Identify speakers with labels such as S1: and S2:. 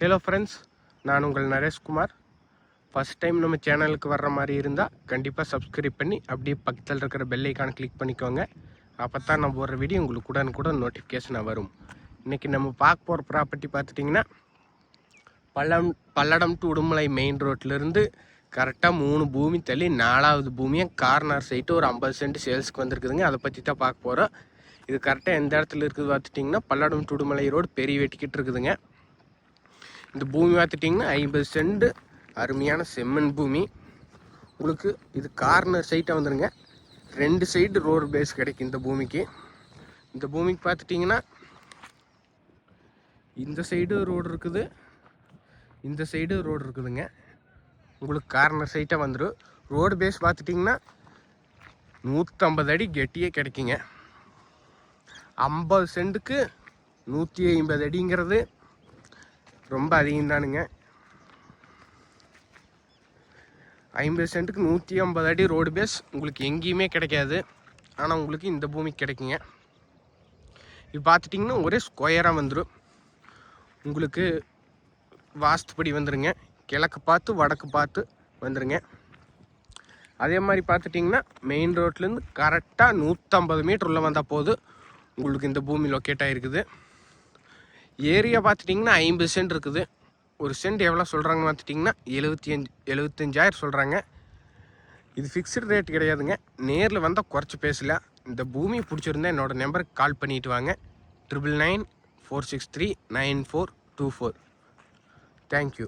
S1: Hello friends நான் உங்கள் Naresh Kumar first time நம்ம சேனலுக்கு வர்ற மாதிரி இருந்தால் கண்டிப்பாக சப்ஸ்கிரைப் பண்ணி அப்படியே பக்கத்தில் இருக்கிற பெல்லைக்கான கிளிக் பண்ணிக்கோங்க. அப்போ தான் நம்ம போடுற வீடியோ உங்களுக்கு உடனுக்குடன் நோட்டிஃபிகேஷனாக வரும். இன்றைக்கி நம்ம பார்க்க போகிற ப்ராப்பர்ட்டி பார்த்துட்டிங்கன்னா பல்லம் பல்லடம் டு உடுமலை மெயின் ரோட்லேருந்து கரெக்டாக மூணு பூமி தள்ளி நாலாவது பூமியை கார்னர் சைட்டு ஒரு ஐம்பது சென்ட் சேல்ஸ்க்கு வந்திருக்குதுங்க. அதை பற்றி தான் பார்க்க போகிறோம் இது கரெக்டாக எந்த இடத்துல இருக்குது பார்த்துட்டிங்கன்னா பல்லடம் டு உடுமலை ரோடு பெரிய வெட்டிக்கிட்டு இருக்குதுங்க. இந்த பூமி பார்த்துட்டிங்கன்னா ஐம்பது சென்ட் அருமையான செம்மண் பூமி. உங்களுக்கு இது கார்னர் சைட்டாக வந்துடுங்க ரெண்டு சைடு ரோடு பேஸ் கிடைக்கும் இந்த பூமிக்கு. இந்த பூமிக்கு பார்த்துட்டிங்கன்னா இந்த சைடு ரோடு இருக்குது. இந்த சைடு ரோடு இருக்குதுங்க. உங்களுக்கு கார்னர் சைட்டாக வந்துடும் ரோடு பேஸ் பார்த்துட்டிங்கன்னா நூற்றம்பது அடி கெட்டியே கிடைக்குங்க. ஐம்பது சென்ட்டுக்கு நூற்றி ஐம்பது அடிங்கிறது ரொம்ப அதிகம்தானுங்க. ஐம்பது சென்ட்டுக்கு நூற்றி ஐம்பது அடி ரோடு பேஸ் உங்களுக்கு எங்கேயுமே கிடைக்காது. ஆனால் உங்களுக்கு இந்த பூமி கிடைக்குங்க. இது பார்த்துட்டிங்கன்னா ஒரே ஸ்கொயராக வந்துடும் உங்களுக்கு வாஸ்துப்படி வந்துடுங்க கிழக்கு பார்த்து வடக்கு பார்த்து வந்துருங்க. அதே மாதிரி பார்த்துட்டிங்கன்னா மெயின் ரோட்லேருந்து கரெக்டாக நூற்றம்பது மீட்டர் உள்ளே வந்தால் போதும் உங்களுக்கு இந்த பூமி லொக்கேட் ஆகிருக்குது ஏரியா பார்த்துட்டிங்கன்னா ஐம்பது சென்ட் இருக்குது. ஒரு சென்ட் எவ்வளோ சொல்கிறாங்கன்னு பார்த்துட்டிங்கன்னா எழுபத்தி அஞ்சு எழுபத்தஞ்சாயிரம் சொல்கிறாங்க இது ஃபிக்ஸ்டு ரேட் கிடையாதுங்க. நேரில் வந்தால் குறைச்சி பேசலாம். இந்த பூமி பிடிச்சிருந்தா என்னோடய நம்பருக்கு கால் பண்ணிட்டு வாங்க. Triple nine four six three nine four two four thank you